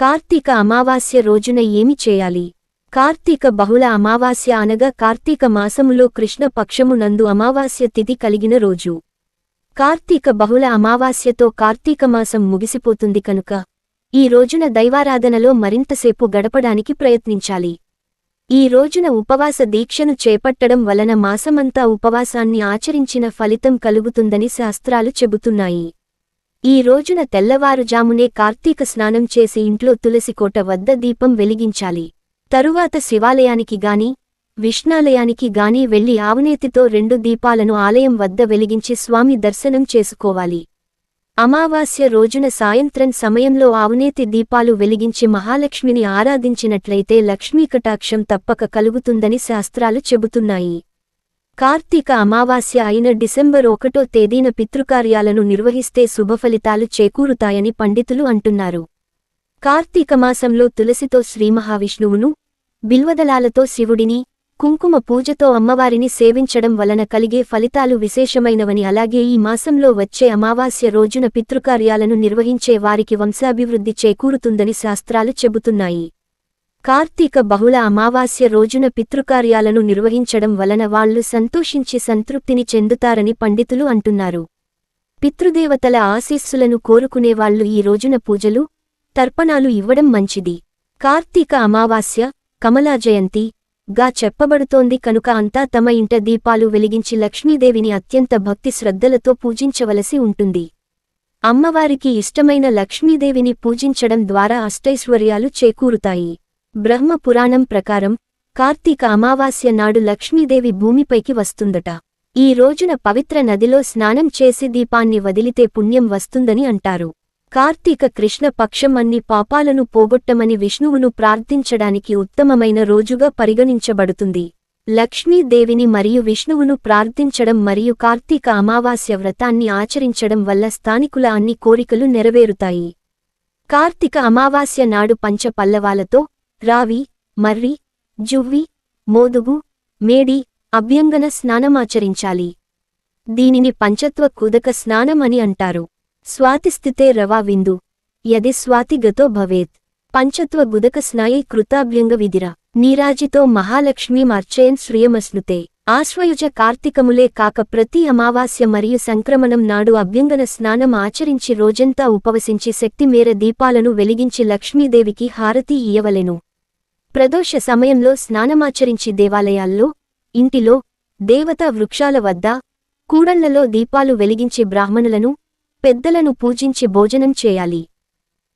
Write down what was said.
కార్తీక అమావాస్య రోజున ఏమి చేయాలి? కార్తీక బహుళ అమావాస్య అనగా కార్తీక మాసములో కృష్ణ పక్షము నందు అమావాస్య తిథి కలిగిన రోజు. కార్తీక బహుళ అమావాస్యతో కార్తీక మాసం ముగిసిపోతుంది కనుక ఈ రోజున దైవారాధనలో మరింతసేపు గడపడానికి ప్రయత్నించాలి. ఈ రోజున ఉపవాస దీక్షను చేపట్టడం వలన మాసమంతా ఉపవాసాన్ని ఆచరించిన ఫలితం కలుగుతుందని శాస్త్రాలు చెబుతున్నాయి. ఈ రోజున తెల్లవారుజామునే కార్తీక స్నానం చేసి ఇంట్లో తులసికోట వద్ద దీపం వెలిగించాలి. తరువాత శివాలయానికి గాని విష్ణాలయానికి గాని వెళ్ళి ఆవునేతితో రెండు దీపాలను ఆలయం వద్ద వెలిగించి స్వామి దర్శనం చేసుకోవాలి. అమావాస్య రోజున సాయంత్రం సమయంలో ఆవునేతి దీపాలు వెలిగించి మహాలక్ష్మిని ఆరాధించినట్లయితే లక్ష్మీకటాక్షం తప్పక కలుగుతుందని శాస్త్రాలు చెబుతున్నాయి. కార్తీక అమావాస్య అయిన డిసెంబర్ ఒకటో తేదీన పితృకార్యాలను నిర్వహిస్తే శుభఫలితాలు చేకూరుతాయని పండితులు అంటున్నారు. కార్తీక మాసంలో తులసితో శ్రీమహావిష్ణువును బిల్వదలాలతో శివుడిని కుంకుమ పూజతో అమ్మవారిని సేవించడం వలన కలిగే ఫలితాలు విశేషమైనవని అలాగే ఈ మాసంలో వచ్చే అమావాస్య రోజున పితృకార్యాలను నిర్వహించే వారికి వంశాభివృద్ధి చేకూరుతుందని శాస్త్రాలు చెబుతున్నాయి. కార్తీక బహుళ అమావాస్య రోజున పితృకార్యాలను నిర్వహించడం వలన వాళ్ళు సంతోషించి సంతృప్తిని చెందుతారని పండితులు అంటున్నారు. పితృదేవతల ఆశీస్సులను కోరుకునేవాళ్ళు ఈ రోజున పూజలు తర్పణాలు ఇవ్వడం మంచిది. కార్తీక అమావాస్య కమలా జయంతి గా చెప్పబడుతోంది కనుక అంతా తమ ఇంట దీపాలు వెలిగించి లక్ష్మీదేవిని అత్యంత భక్తి శ్రద్ధలతో పూజించవలసి ఉంటుంది. అమ్మవారికి ఇష్టమైన లక్ష్మీదేవిని పూజించడం ద్వారా అష్టైశ్వర్యాలు చేకూరుతాయి. బ్రహ్మ పురాణం ప్రకారం కార్తీక అమావాస్య నాడు లక్ష్మీదేవి భూమిపైకి వస్తుందట. ఈ రోజున పవిత్ర నదిలో స్నానం చేసి దీపాన్ని వదిలితే పుణ్యం వస్తుందని అంటారు. కార్తీక కృష్ణ పక్షం అన్ని పాపాలను పోగొట్టమని విష్ణువును ప్రార్థించడానికి ఉత్తమమైన రోజుగా పరిగణించబడుతుంది. లక్ష్మీదేవిని మరియు విష్ణువును ప్రార్థించడం మరియు కార్తీక అమావాస్య వ్రతాన్ని ఆచరించడం వల్ల స్థానికుల అన్ని కోరికలు నెరవేరుతాయి. కార్తీక అమావాస్య నాడు పంచ పల్లవాలతో రావి మర్రి జువ్వి మోదుగు మేడి అభ్యంగన స్నానమాచరించాలి దీనిని పంచత్వ కుదక స్నానం అని అంటారు. స్వాతిస్థితే రవా విందు. యది స్వాతిగతో భవేత్. పంచత్వ గుదక స్నాయై కృతాభ్యంగ విధిర. నీరాజితో మహాలక్ష్మీ మార్చయన్ శ్రియమస్నుతే ఆశ్వయుజ కార్తీకములే కాక ప్రతి అమావాస్య మరియు సంక్రమణం నాడు అభ్యంగన స్నానం ఆచరించి రోజంతా ఉపవసించి శక్తి మేర దీపాలను వెలిగించి లక్ష్మీదేవికి హారతి ఇయ్యవలెను. ప్రదోష సమయంలో స్నానమాచరించి దేవాలయాల్లో ఇంటిలో దేవతా వృక్షాల వద్ద కూడళ్ళలో దీపాలు వెలిగించి బ్రాహ్మణులను పెద్దలను పూజించి భోజనం చేయాలి.